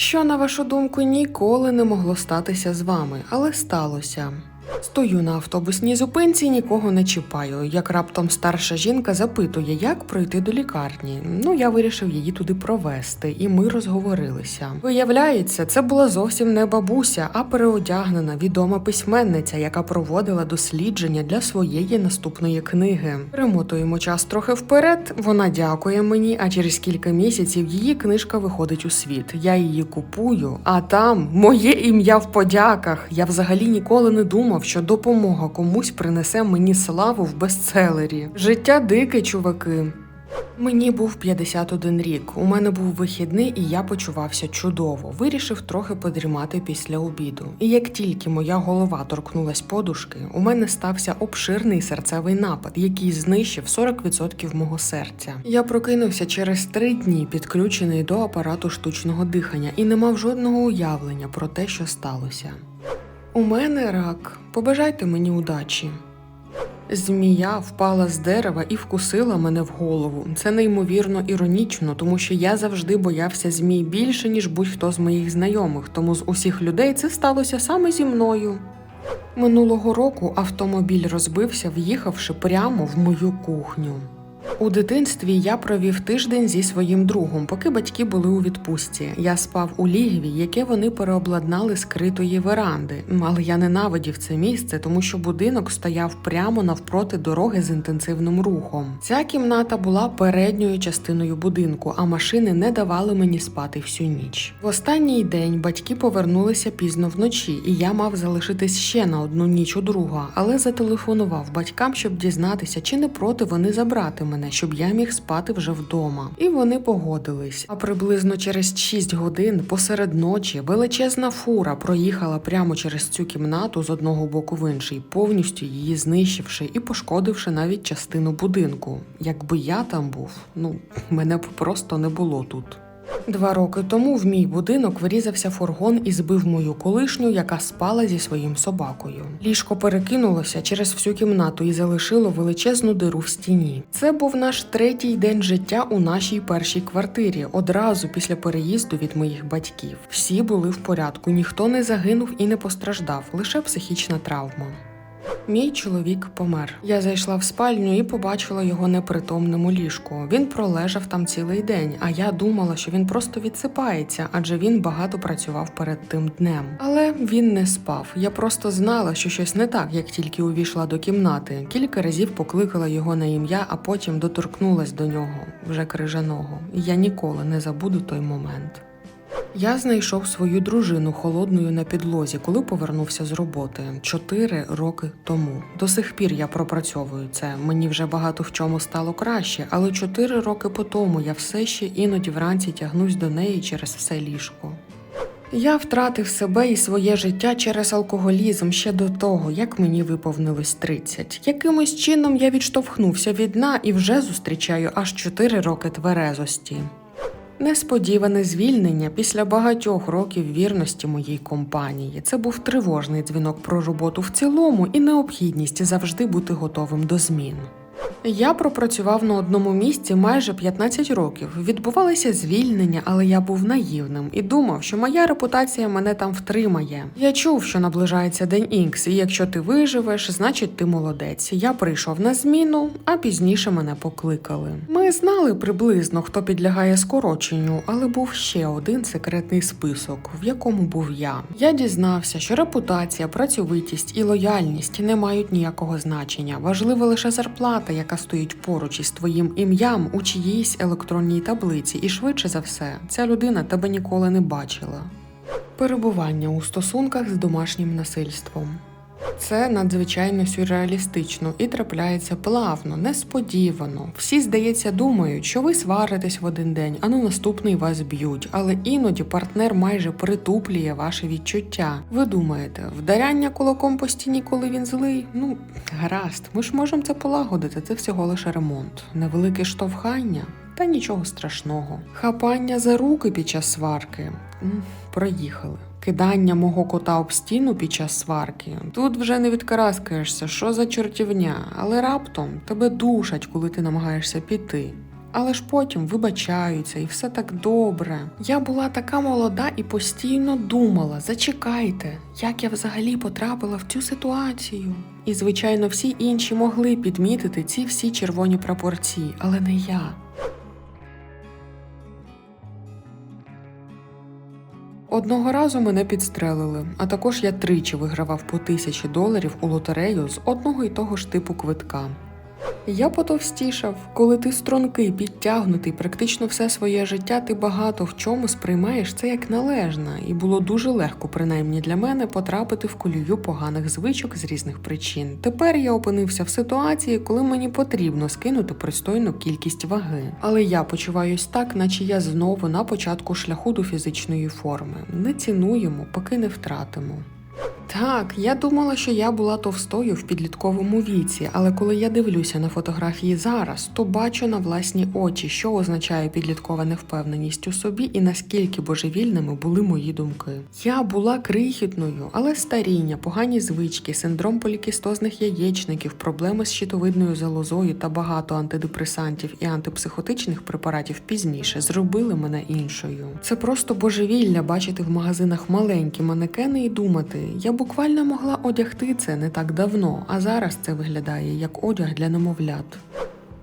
Що, на вашу думку, ніколи не могло статися з вами, але сталося. Стою на автобусній зупинці, нікого не чіпаю. Як раптом старша жінка запитує, як пройти до лікарні. Ну, я вирішив її туди провести, і ми розговорилися. Виявляється, це була зовсім не бабуся, а переодягнена відома письменниця, яка проводила дослідження для своєї наступної книги. Перемотуємо час трохи вперед. Вона дякує мені, а через кілька місяців її книжка виходить у світ. Я її купую, а там моє ім'я в подяках. Я взагалі ніколи не думав, що допомога комусь принесе мені славу в бестселері. Життя дике, чуваки. Мені був 51 рік. У мене був вихідний, і я почувався чудово. Вирішив трохи подрімати після обіду. І як тільки моя голова торкнулась подушки, у мене стався обширний серцевий напад, який знищив 40% мого серця. Я прокинувся через три дні, підключений до апарату штучного дихання, і не мав жодного уявлення про те, що сталося. У мене рак. Побажайте мені удачі. Змія впала з дерева і вкусила мене в голову. Це неймовірно іронічно, тому що я завжди боявся змій більше, ніж будь-хто з моїх знайомих, тому з усіх людей це сталося саме зі мною. Минулого року автомобіль розбився, в'їхавши прямо в мою кухню. У дитинстві я провів тиждень зі своїм другом, поки батьки були у відпустці. Я спав у лігві, яке вони переобладнали з критої веранди. Але я ненавидів це місце, тому що будинок стояв прямо навпроти дороги з інтенсивним рухом. Ця кімната була передньою частиною будинку, а машини не давали мені спати всю ніч. В останній день батьки повернулися пізно вночі, і я мав залишитись ще на одну ніч у друга, але зателефонував батькам, щоб дізнатися, чи не проти вони забрати мене, щоб я міг спати вже вдома. І вони погодились. А приблизно через 6 годин посеред ночі величезна фура проїхала прямо через цю кімнату з одного боку в інший, повністю її знищивши і пошкодивши навіть частину будинку. Якби я там був, ну мене просто не було тут. Два роки тому в мій будинок врізався фургон і збив мою колишню, яка спала зі своїм собакою. Ліжко перекинулося через всю кімнату і залишило величезну диру в стіні. Це був наш третій день життя у нашій першій квартирі, одразу після переїзду від моїх батьків. Всі були в порядку, ніхто не загинув і не постраждав, лише психічна травма. Мій чоловік помер. Я зайшла в спальню і побачила його непритомним у ліжку. Він пролежав там цілий день, а я думала, що він просто відсипається, адже він багато працював перед тим днем. Але він не спав. Я просто знала, що щось не так, як тільки увійшла до кімнати. Кілька разів покликала його на ім'я, а потім доторкнулась до нього, вже крижаного. Я ніколи не забуду той момент. Я знайшов свою дружину холодною на підлозі, коли повернувся з роботи чотири роки тому. До сих пір я пропрацьовую це. Мені вже багато в чому стало краще, але чотири роки по тому я все ще іноді вранці тягнусь до неї через все ліжко. Я втратив себе і своє життя через алкоголізм ще до того, як мені виповнилось 30. Якимось чином я відштовхнувся від дна і вже зустрічаю аж 4 роки тверезості. Несподіване звільнення після багатьох років вірності моїй компанії. Це був тривожний дзвінок про роботу в цілому і необхідність завжди бути готовим до змін. Я пропрацював на одному місці майже 15 років. Відбувалися звільнення, але я був наївним і думав, що моя репутація мене там втримає. Я чув, що наближається день Ікс, і якщо ти виживеш, значить ти молодець. Я прийшов на зміну, а пізніше мене покликали. Ми знали приблизно, хто підлягає скороченню, але був ще один секретний список, в якому був я. Я дізнався, що репутація, працьовитість і лояльність не мають ніякого значення. Важлива лише зарплата, яка стоїть поруч із твоїм ім'ям у чиїйсь електронній таблиці, і швидше за все, ця людина тебе ніколи не бачила. Перебування у стосунках з домашнім насильством. Це надзвичайно сюрреалістично і трапляється плавно, несподівано. Всі, здається, думають, що ви сваритесь в один день, а на наступний вас б'ють. Але іноді партнер майже притуплює ваше відчуття. Ви думаєте, вдаряння кулаком по стіні, коли він злий? Ну, гаразд, ми ж можемо це полагодити. Це всього лише ремонт. Невелике штовхання. Та нічого страшного. Хапання за руки під час сварки. Проїхали. Кидання мого кота об стіну під час сварки. Тут вже не відкараскаєшся, що за чортівня, але раптом тебе душать, коли ти намагаєшся піти. Але ж потім вибачаються і все так добре. Я була така молода і постійно думала: зачекайте, як я взагалі потрапила в цю ситуацію. І, звичайно, всі інші могли підмітити ці всі червоні прапорці, але не я. Одного разу мене підстрелили, а також я тричі вигравав по тисячі доларів у лотерею з одного і того ж типу квитка. Я потовстішав, коли ти стрункий, підтягнутий, практично все своє життя ти багато в чому сприймаєш це як належне, і було дуже легко, принаймні для мене, потрапити в колію поганих звичок з різних причин. Тепер я опинився в ситуації, коли мені потрібно скинути пристойну кількість ваги. Але я почуваюсь так, наче я знову на початку шляху до фізичної форми. Не цінуємо, поки не втратимо. Так, я думала, що я була товстою в підлітковому віці, але коли я дивлюся на фотографії зараз, то бачу на власні очі, що означає підліткова невпевненість у собі і наскільки божевільними були мої думки. Я була крихітною, але старіння, погані звички, синдром полікістозних яєчників, проблеми з щитовидною залозою та багато антидепресантів і антипсихотичних препаратів пізніше зробили мене іншою. Це просто божевілля бачити в магазинах маленькі манекени і думати, я буквально могла одягти це не так давно, а зараз це виглядає як одяг для немовлят.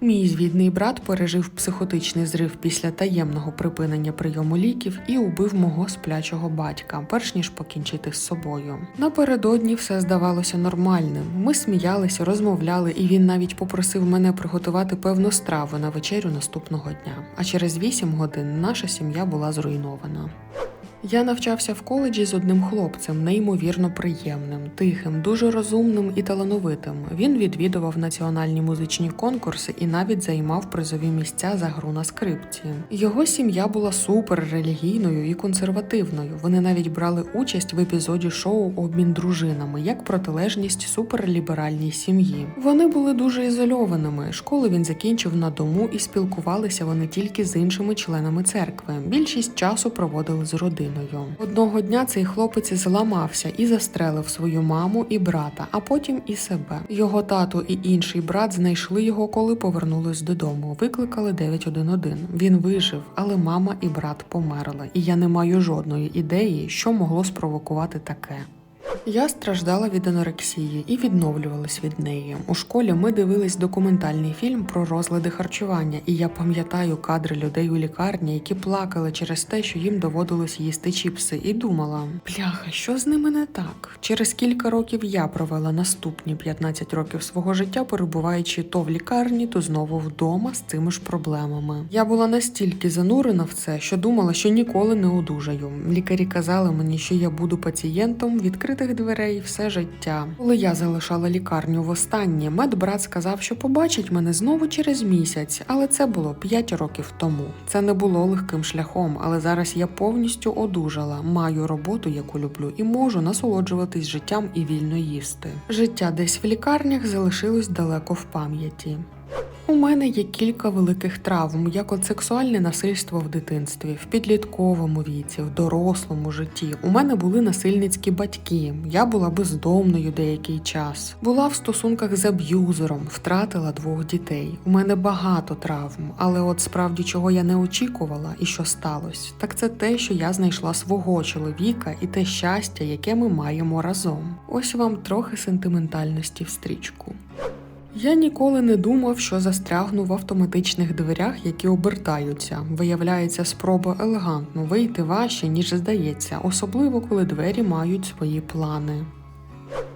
Мій звідний брат пережив психотичний зрив після таємного припинення прийому ліків і убив мого сплячого батька, перш ніж покінчити з собою. Напередодні все здавалося нормальним. Ми сміялися, розмовляли, і він навіть попросив мене приготувати певну страву на вечерю наступного дня. А через вісім годин наша сім'я була зруйнована. Я навчався в коледжі з одним хлопцем, неймовірно приємним, тихим, дуже розумним і талановитим. Він відвідував національні музичні конкурси і навіть займав призові місця за гру на скрипці. Його сім'я була супер релігійною і консервативною. Вони навіть брали участь в епізоді шоу Обмін дружинами як протилежність суперліберальній сім'ї. Вони були дуже ізольованими. Школу він закінчив на дому і спілкувалися вони тільки з іншими членами церкви. Більшість часу проводили з родиною. Одного дня цей хлопець зламався і застрелив свою маму і брата, а потім і себе. Його тато і інший брат знайшли його, коли повернулись додому. Викликали 911. Він вижив, але мама і брат померли, і я не маю жодної ідеї, що могло спровокувати таке. Я страждала від анорексії і відновлювалась від неї. У школі ми дивились документальний фільм про розлади харчування, і я пам'ятаю кадри людей у лікарні, які плакали через те, що їм доводилось їсти чіпси, і думала: бляха, що з ними не так? Через кілька років я провела наступні 15 років свого життя, перебуваючи то в лікарні, то знову вдома з цими ж проблемами. Я була настільки занурена в це, що думала, що ніколи не одужаю. Лікарі казали мені, що я буду пацієнтом відкритих дверей все життя. Коли я залишала лікарню востаннє, медбрат сказав, що побачить мене знову через місяць, але це було 5 років тому. Це не було легким шляхом, але зараз я повністю одужала, маю роботу, яку люблю, і можу насолоджуватись життям і вільно їсти. Життя десь в лікарнях залишилось далеко в пам'яті. У мене є кілька великих травм, як от сексуальне насильство в дитинстві, в підлітковому віці, в дорослому житті. У мене були насильницькі батьки. Я була бездомною деякий час. Була в стосунках з аб'юзером, втратила двох дітей. У мене багато травм, але от справді чого я не очікувала і що сталося, так це те, що я знайшла свого чоловіка і те щастя, яке ми маємо разом. Ось вам трохи сентиментальності в стрічку. Я ніколи не думав, що застрягну в автоматичних дверях, які обертаються. Виявляється, спроба елегантно вийти важче, ніж здається, особливо коли двері мають свої плани.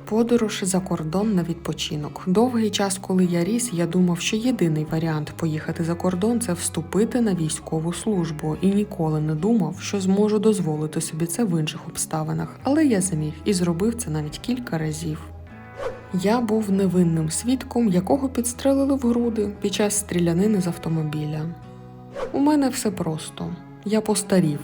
Подорож за кордон на відпочинок. Довгий час, коли я ріс, я думав, що єдиний варіант поїхати за кордон це вступити на військову службу, і ніколи не думав, що зможу дозволити собі це в інших обставинах. Але я зміг і зробив це навіть кілька разів. Я був невинним свідком, якого підстрелили в груди під час стрілянини з автомобіля. У мене все просто. Я постарів.